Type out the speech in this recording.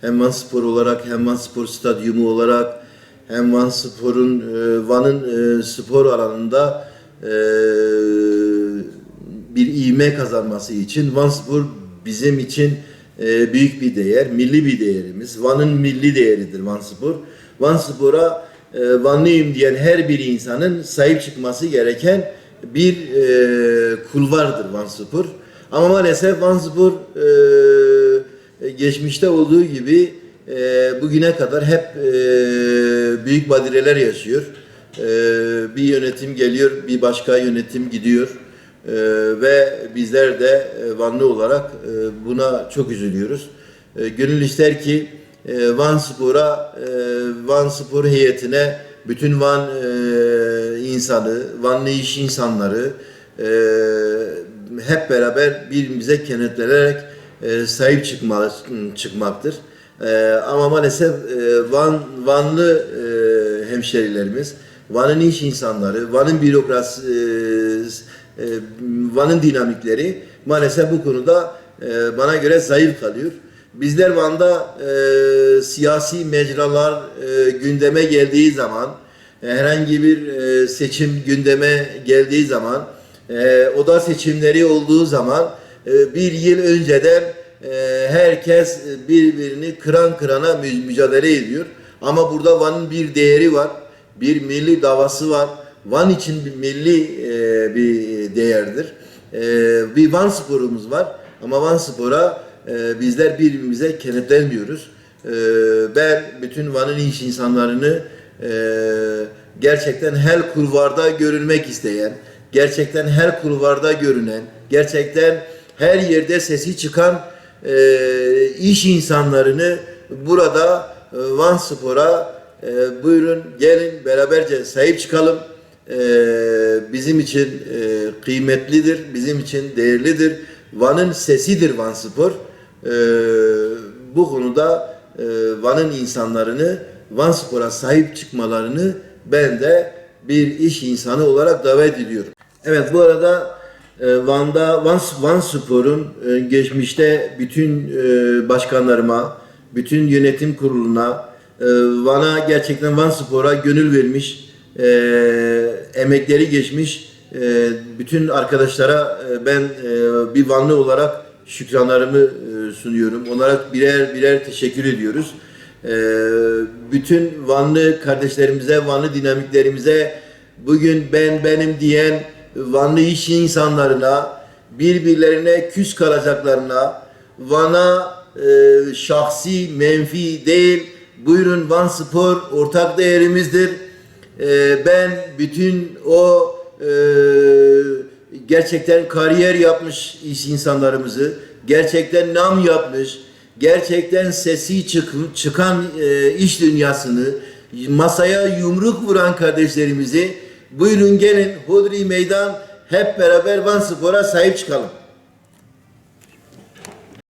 hem Van Spor olarak hem Van Spor Stadyumu olarak hem Van Spor'un e, Van'ın e, spor alanında e, bir ivme kazanması için Van Spor bizim için büyük bir değer, milli bir değerimiz. Van'ın milli değeridir Van Spor. Van Spor'a Vanlıyım diyen her bir insanın sahip çıkması gereken bir kulvardır Van Spor. Ama maalesef Van Spor geçmişte olduğu gibi e, bugüne kadar hep e, büyük badireler yaşıyor. E, bir yönetim geliyor, bir başka yönetim gidiyor. Ee, ve bizler de e, Vanlı olarak e, buna çok üzülüyoruz. E, gönül ister ki e, Van Spor'a, e, Van Spor heyetine bütün Van e, insanı, Vanlı iş insanları e, hep beraber birbirimize kenetlenerek e, sahip çıkma, çıkmaktır. E, ama maalesef e, Van Vanlı e, hemşerilerimiz, Van'ın iş insanları, Van'ın bürokrasi, Van'ın dinamikleri maalesef bu konuda bana göre zayıf kalıyor. Bizler Van'da e, siyasi mecralar e, gündeme geldiği zaman, e, herhangi bir e, seçim gündeme geldiği zaman, e, oda seçimleri olduğu zaman bir yıl önceden e, herkes birbirini kıran kırana mü- mücadele ediyor. Ama burada Van'ın bir değeri var, bir milli davası var. Van için bir milli e, bir değerdir. E, bir Van sporumuz var ama Van spora bizler birbirimize kenetlenmiyoruz. Ben bütün Van'ın iş insanlarını gerçekten her kulvarda görünmek isteyen, gerçekten her kulvarda görünen, gerçekten her yerde sesi çıkan e, iş insanlarını burada e, Van Spor'a e, buyurun gelin beraberce sahip çıkalım. E, bizim için e, kıymetlidir, bizim için değerlidir. Van'ın sesidir Van Spor. E, bu konuda e, Van'ın insanlarını Van Spor'a sahip çıkmalarını ben de bir iş insanı olarak davet ediyorum. Evet bu arada Van'da Van, Van Spor'un e, geçmişte bütün e, başkanlarıma, bütün yönetim kuruluna, e, Van'a gerçekten Van Spor'a gönül vermiş, emekleri geçmiş bütün arkadaşlara ben bir Vanlı olarak şükranlarımı sunuyorum. Onlara birer birer teşekkür ediyoruz. Bütün Vanlı kardeşlerimize, Vanlı dinamiklerimize bugün ben benim diyen Vanlı iş insanlarına, birbirlerine küs kalacaklarına, Van'a e, şahsi, menfi değil, buyurun Van Spor ortak değerimizdir. E, ben bütün o e, gerçekten kariyer yapmış iş insanlarımızı, gerçekten nam yapmış, gerçekten sesi çık, çıkan e, iş dünyasını, masaya yumruk vuran kardeşlerimizi buyurun gelin Hodri Meydan hep beraber Van Spor'a sahip çıkalım.